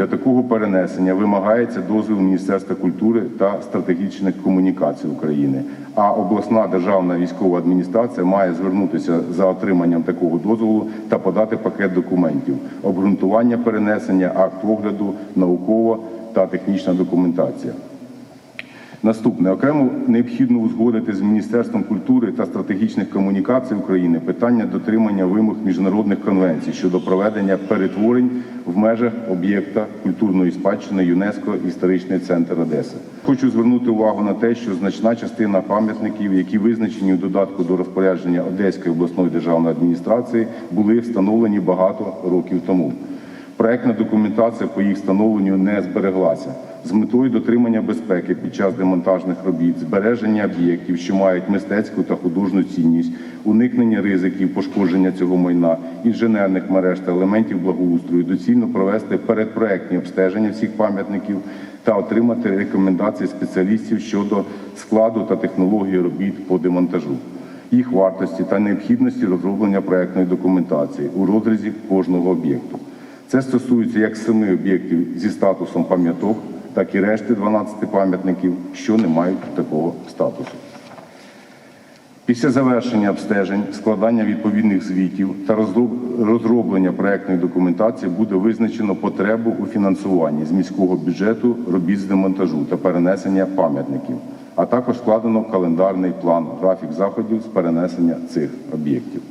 для такого перенесення вимагається дозвіл Міністерства культури та стратегічних комунікацій України. А обласна державна військова адміністрація має звернутися за отриманням такого дозволу та подати пакет документів, обґрунтування перенесення, акт огляду, наукова та технічна документація. Наступне окремо необхідно узгодити з Міністерством культури та стратегічних комунікацій України питання дотримання вимог міжнародних конвенцій щодо проведення перетворень в межах об'єкта культурної спадщини ЮНЕСКО історичний центр Одеси. Хочу звернути увагу на те, що значна частина пам'ятників, які визначені у додатку до розпорядження Одеської обласної державної адміністрації, були встановлені багато років тому. Проектна документація по їх встановленню не збереглася з метою дотримання безпеки під час демонтажних робіт, збереження об'єктів, що мають мистецьку та художню цінність, уникнення ризиків пошкодження цього майна, інженерних мереж та елементів благоустрою, доцільно провести передпроектні обстеження всіх пам'ятників та отримати рекомендації спеціалістів щодо складу та технології робіт по демонтажу їх вартості та необхідності розроблення проектної документації у розрізі кожного об'єкту. Це стосується як семи об'єктів зі статусом пам'яток, так і решти 12 пам'ятників, що не мають такого статусу. Після завершення обстежень, складання відповідних звітів та розроблення проектної документації буде визначено потребу у фінансуванні з міського бюджету робіт з демонтажу та перенесення пам'ятників, а також складено календарний план, графік заходів з перенесення цих об'єктів.